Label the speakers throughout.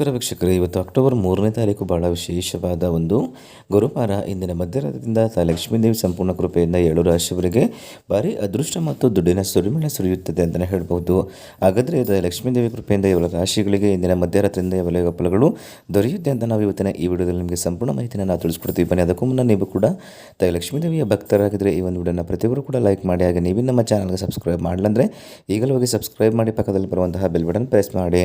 Speaker 1: ನಮಸ್ಕಾರ ವೀಕ್ಷಕರೇ, ಇವತ್ತು ಅಕ್ಟೋಬರ್ ಮೂರನೇ ತಾರೀಕು ಬಹಳ ವಿಶೇಷವಾದ ಒಂದು ಗುರುವಾರ. ಇಂದಿನ ಮಧ್ಯರಾತ್ರಿಯಿಂದ ತಾ ಲಕ್ಷ್ಮೀದೇವಿ ಸಂಪೂರ್ಣ ಕೃಪೆಯಿಂದ ಏಳು ರಾಶಿಯವರಿಗೆ ಭಾರಿ ಅದೃಷ್ಟ ಮತ್ತು ದುಡ್ಡಿನ ಸುರಿಮಳೆ ಸುರಿಯುತ್ತದೆ ಅಂತಲೇ ಹೇಳ್ಬೋದು ಹಾಗಾದರೆ ಇದು ಲಕ್ಷ್ಮೀದೇವಿ ಕೃಪೆಯಿಂದ ಇವಳ ರಾಶಿಗಳಿಗೆ ಇಂದಿನ ಮಧ್ಯರಾತ್ರಿಯಿಂದ ಇವಳ ಫಲಗಳು ದೊರೆಯುತ್ತೆ ಅಂತ ನಾವು ಇವತ್ತಿನ ಈ ವಿಡಿಯೋದಲ್ಲಿ ನಿಮಗೆ ಸಂಪೂರ್ಣ ಮಾಹಿತಿಯನ್ನು ನಾವು ತಿಳಿಸ್ಕೊಡ್ತೀವಿ. ಬನ್ನಿ, ಅದಕ್ಕೂ ಮುನ್ನ ನೀವು ಕೂಡ ತಾಯಿ ಲಕ್ಷ್ಮೀದೇವಿಯ ಭಕ್ತರಾಗಿದ್ದರೆ ಈ ಒಂದು ವಿಡಿಯೋನ ಪ್ರತಿಯೊಬ್ಬರು ಕೂಡ ಲೈಕ್ ಮಾಡಿ, ಹಾಗೆ ನೀವು ನಮ್ಮ ಚಾನಲ್ಗೆ ಸಬ್ಸ್ಕ್ರೈಬ್ ಮಾಡಲಂದರೆ ಈಗಲೂ ಹೋಗಿ ಸಬ್ಸ್ಕ್ರೈಬ್ ಮಾಡಿ ಪಕ್ಕದಲ್ಲಿ ಬರುವಂತಹ ಬೆಲ್ ಬಟನ್ ಪ್ರೆಸ್ ಮಾಡಿ.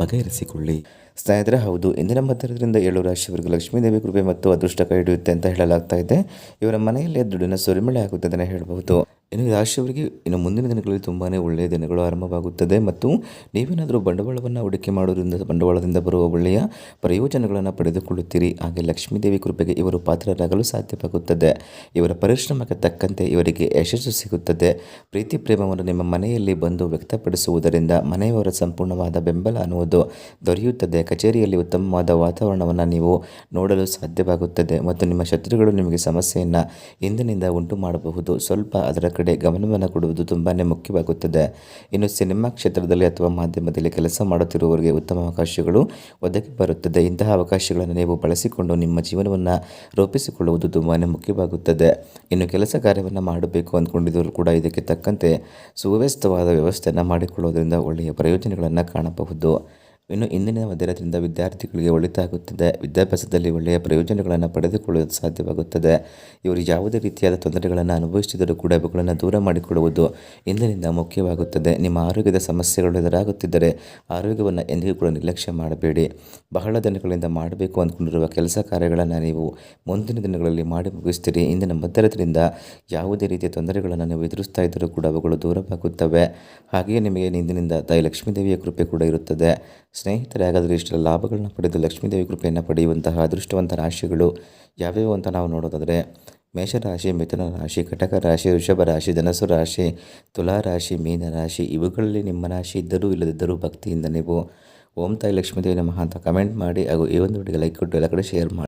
Speaker 1: ಬಗೆಹರಿಸಿಕೊಳ್ಳಿ. ಸ್ನೇಹಿತರೆ, ಹೌದು, ಇಂದಿನ ಮಧ್ಯದಿಂದ ಏಳು ರಾಶಿಯವರೆಗೂ ಲಕ್ಷ್ಮೀದೇವಿ ಕೃಪೆ ಮತ್ತು ಅದೃಷ್ಟ ಕೈ ಹಿಡಿಯುತ್ತೆ ಅಂತ ಹೇಳಲಾಗ್ತಾ ಇದೆ. ಇವರ ಮನೆಯಲ್ಲಿ ದುಡ್ಡಿನ ಸುರಿಮಳೆ ಆಗುತ್ತದೆ ಹೇಳಬಹುದು. ಇನ್ನು ರಾಶಿಯವರಿಗೆ ಇನ್ನು ಮುಂದಿನ ದಿನಗಳಲ್ಲಿ ತುಂಬಾ ಒಳ್ಳೆಯ ದಿನಗಳು ಆರಂಭವಾಗುತ್ತದೆ ಮತ್ತು ನೀವೇನಾದರೂ ಬಂಡವಾಳವನ್ನು ಹೂಡಿಕೆ ಮಾಡೋದ್ರಿಂದ, ಬಂಡವಾಳದಿಂದ ಬರುವ ಒಳ್ಳೆಯ ಪ್ರಯೋಜನಗಳನ್ನು ಪಡೆದುಕೊಳ್ಳುತ್ತೀರಿ. ಹಾಗೆ ಲಕ್ಷ್ಮೀದೇವಿ ಕೃಪೆಗೆ ಇವರು ಪಾತ್ರರಾಗಲು ಸಾಧ್ಯವಾಗುತ್ತದೆ. ಇವರ ಪರಿಶ್ರಮಕ್ಕೆ ತಕ್ಕಂತೆ ಇವರಿಗೆ ಯಶಸ್ಸು ಸಿಗುತ್ತದೆ. ಪ್ರೀತಿ ಪ್ರೇಮವನ್ನು ನಿಮ್ಮ ಮನೆಯಲ್ಲಿ ಬಂದು ವ್ಯಕ್ತಪಡಿಸುವುದರಿಂದ ಮನೆಯವರ ಸಂಪೂರ್ಣವಾದ ಬೆಂಬಲ ಅನ್ನುವುದು ದೊರೆಯುತ್ತದೆ. ಕಚೇರಿಯಲ್ಲಿ ಉತ್ತಮವಾದ ವಾತಾವರಣವನ್ನು ನೀವು ನೋಡಲು ಸಾಧ್ಯವಾಗುತ್ತದೆ ಮತ್ತು ನಿಮ್ಮ ಶತ್ರುಗಳು ನಿಮಗೆ ಸಮಸ್ಯೆಯನ್ನು ಹಿಂದಿನಿಂದ ಉಂಟು ಮಾಡಬಹುದು ಸ್ವಲ್ಪ ಅದರ ಕಡೆ ಗಮನವನ್ನು ಕೊಡುವುದು ತುಂಬಾ ಮುಖ್ಯವಾಗುತ್ತದೆ. ಇನ್ನು ಸಿನಿಮಾ ಕ್ಷೇತ್ರದಲ್ಲಿ ಅಥವಾ ಮಾಧ್ಯಮದಲ್ಲಿ ಕೆಲಸ ಮಾಡುತ್ತಿರುವವರಿಗೆ ಉತ್ತಮ ಅವಕಾಶಗಳು ಒದಗಿ ಬರುತ್ತದೆ. ಇಂತಹ ಅವಕಾಶಗಳನ್ನು ನೀವು ಬಳಸಿಕೊಂಡು ನಿಮ್ಮ ಜೀವನವನ್ನು ರೂಪಿಸಿಕೊಳ್ಳುವುದು ತುಂಬಾ ಮುಖ್ಯವಾಗುತ್ತದೆ. ಇನ್ನು ಕೆಲಸ ಕಾರ್ಯವನ್ನು ಮಾಡಬೇಕು ಅಂದ್ಕೊಂಡಿದ್ದರೂ ಕೂಡ ಇದಕ್ಕೆ ತಕ್ಕಂತೆ ಸುವ್ಯವಸ್ಥವಾದ ವ್ಯವಸ್ಥೆಯನ್ನು ಮಾಡಿಕೊಳ್ಳುವುದರಿಂದ ಒಳ್ಳೆಯ ಪ್ರಯೋಜನಗಳನ್ನು ಕಾಣಬಹುದು. ಇನ್ನು ಇಂದಿನ ಮಧ್ಯರಾತ್ರಿಯಿಂದ ವಿದ್ಯಾರ್ಥಿಗಳಿಗೆ ಒಳಿತಾಗುತ್ತದೆ. ವಿದ್ಯಾಭ್ಯಾಸದಲ್ಲಿ ಒಳ್ಳೆಯ ಪ್ರಯೋಜನಗಳನ್ನು ಪಡೆದುಕೊಳ್ಳಲು ಸಾಧ್ಯವಾಗುತ್ತದೆ. ಇವರು ಯಾವುದೇ ರೀತಿಯಾದ ತೊಂದರೆಗಳನ್ನು ಅನುಭವಿಸಿದರೂ ಕೂಡ ಅವುಗಳನ್ನು ದೂರ ಮಾಡಿಕೊಳ್ಳುವುದು ಇಂದಿನಿಂದ ಮುಖ್ಯವಾಗುತ್ತದೆ. ನಿಮ್ಮ ಆರೋಗ್ಯದ ಸಮಸ್ಯೆಗಳು ಎದುರಾಗುತ್ತಿದ್ದರೆ ಆರೋಗ್ಯವನ್ನು ಎಂದಿಗೂ ಕೂಡ ನಿರ್ಲಕ್ಷ್ಯ ಮಾಡಬೇಡಿ. ಬಹಳ ದಿನಗಳಿಂದ ಮಾಡಬೇಕು ಅಂದ್ಕೊಂಡಿರುವ ಕೆಲಸ ಕಾರ್ಯಗಳನ್ನು ನೀವು ಮುಂದಿನ ದಿನಗಳಲ್ಲಿ ಮಾಡಿ ಮುಗಿಸ್ತೀರಿ. ಇಂದಿನ ಮಧ್ಯರಾತ್ರಿಯಿಂದ ಯಾವುದೇ ರೀತಿಯ ತೊಂದರೆಗಳನ್ನು ನೀವು ಎದುರಿಸ್ತಾ ಇದ್ದರೂ ಕೂಡ ಅವುಗಳು ದೂರವಾಗುತ್ತವೆ. ಹಾಗೆಯೇ ನಿಮಗೆ ಇಂದಿನಿಂದ ತಾಯಿ ಲಕ್ಷ್ಮೀದೇವಿಯ ಕೃಪೆ ಕೂಡ ಇರುತ್ತದೆ. ಸ್ನೇಹಿತರೆ, ಹಾಗಾದರೆ ಇಷ್ಟೆಲ್ಲ ಲಾಭಗಳನ್ನ ಪಡೆದು ಲಕ್ಷ್ಮೀದೇವಿ ಕೃಪೆಯನ್ನು ಪಡೆಯುವಂತಹ ಅದೃಷ್ಟವಂತ ರಾಶಿಗಳು ಯಾವ್ಯಾವು ಅಂತ ನಾವು ನೋಡೋದಾದರೆ ಮೇಷರಾಶಿ ಮಿಥುನ ರಾಶಿ, ಕಟಕ ರಾಶಿ, ವೃಷಭ ರಾಶಿ ಧನಸು ರಾಶಿ, ತುಲಾ ರಾಶಿ, ಮೀನ ರಾಶಿ, ಇವುಗಳಲ್ಲಿ ನಿಮ್ಮ ರಾಶಿ ಇದ್ದರೂ ಇಲ್ಲದಿದ್ದರೂ ಭಕ್ತಿಯಿಂದ ನೀವು ಓಂ ತಾಯಿ ಲಕ್ಷ್ಮೀದೇವಿ ನಮಃ ಅಂತ ಕಮೆಂಟ್ ಮಾಡಿ ಹಾಗೂ ಈ ಒಂದು ವಿಡಿಯೋಗೆ ಲೈಕ್ ಕೊಟ್ಟು ಎಲ್ಲ ಕಡೆ ಶೇರ್ ಮಾಡಿ.